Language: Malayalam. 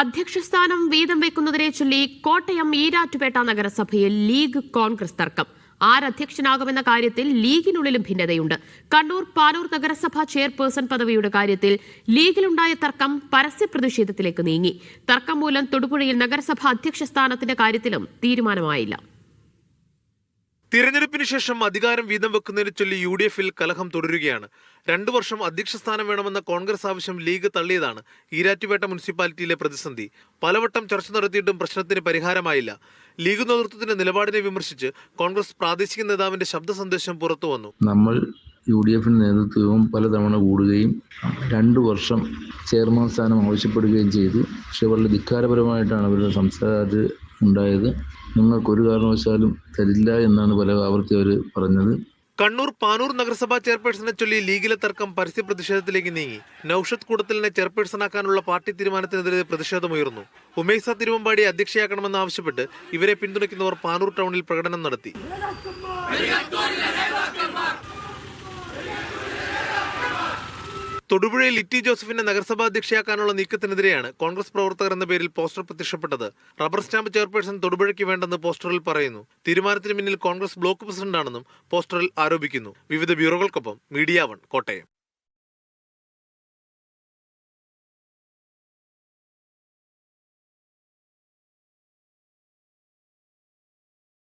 അധ്യക്ഷസ്ഥാനം വീതം വെക്കുന്നതിനെ ചൊല്ലി കോട്ടയം ഈരാറ്റുപേട്ട നഗരസഭയിൽ ലീഗ് കോൺഗ്രസ് തർക്കം. ആരധ്യക്ഷനാകുമെന്ന കാര്യത്തിൽ ലീഗിനുള്ളിലും ഭിന്നതയുണ്ട്. കണ്ണൂർ പാനൂർ നഗരസഭാ ചെയർപേഴ്സൺ പദവിയുടെ കാര്യത്തിൽ ലീഗിലുണ്ടായ തർക്കം പരസ്യ പ്രതിഷേധത്തിലേക്ക് നീങ്ങി. തർക്കം മൂലം തൊടുപുഴയിൽ നഗരസഭാ അധ്യക്ഷ സ്ഥാനത്തിന്റെ കാര്യത്തിലും തീരുമാനമായില്ല. ശേഷം അധികാരം വീതം വെക്കുന്നതിനെ ചൊല്ലി യു ഡി എഫിൽ കലഹം തുടരുകയാണ്. രണ്ടു വർഷം അധ്യക്ഷ സ്ഥാനം വേണമെന്ന കോൺഗ്രസ് ആവശ്യം ലീഗ് തള്ളിയതാണ് ഈരാറ്റുപേട്ട മുനിസിപ്പാലിറ്റിയിലെ പ്രതിസന്ധി. പലവട്ടം ചർച്ച നടത്തിയിട്ടും പ്രശ്നത്തിന് പരിഹാരമായില്ല. ലീഗ് നേതൃത്വത്തിന്റെ നിലപാടിനെ വിമർശിച്ച് കോൺഗ്രസ് പ്രാദേശിക നേതാവിന്റെ ശബ്ദ സന്ദേശം പുറത്തു വന്നു. നമ്മൾ യു ഡി എഫിന് നേതൃത്വവും പലതവണ കൂടുകയും രണ്ട് വർഷം ചെയർമാൻ സ്ഥാനം ആവശ്യപ്പെടുകയും ചെയ്തു. പക്ഷെ വളരെ ധിക്കാരപരമായിട്ടാണ് അവരുടെ സംസാരം ഉണ്ടായത്. നിങ്ങൾക്കൊരു കാരണവശാലും തരില്ല എന്നാണ് പല ആവർത്തി അവർ പറഞ്ഞത്. കണ്ണൂർ പാനൂർ നഗരസഭാ ചെയർപേഴ്സണെ ചൊല്ലി ലീഗിലെ തർക്കം പരസ്യ പ്രതിഷേധത്തിലേക്ക് നീങ്ങി. നൌഷദ് കൂടത്തലിനെ ചെയർപേഴ്സണാക്കാനുള്ള പാർട്ടി തീരുമാനത്തിനെതിരെ പ്രതിഷേധമുയർന്നു. ഉമേസ തിരുവമ്പാടി അധ്യക്ഷയാക്കണമെന്ന് ആവശ്യപ്പെട്ട് ഇവരെ പിന്തുണയ്ക്കുന്നവർ പാനൂർ ടൗണിൽ പ്രകടനം നടത്തി. തൊടുപുഴയിൽ ലിറ്റി ജോസഫിനെ നഗരസഭാ അധ്യക്ഷയാക്കാനുള്ള നീക്കത്തിനെതിരെയാണ് കോൺഗ്രസ് പ്രവർത്തകർ എന്ന പേരിൽ പോസ്റ്റർ പ്രത്യക്ഷപ്പെട്ടത്. റബ്ബർ സ്റ്റാമ്പ് ചെയർപേഴ്സൺ തൊടുപുഴയ്ക്ക് വേണ്ടെന്ന് പോസ്റ്ററിൽ പറയുന്നു. തീരുമാനത്തിന് പിന്നിൽ കോൺഗ്രസ് ബ്ലോക്ക് പ്രസിഡന്റാണെന്നും പോസ്റ്ററിൽ ആരോപിക്കുന്നു. വിവിധ ബ്യൂറോകൾക്കൊപ്പം മീഡിയ വൺ കോട്ടയം.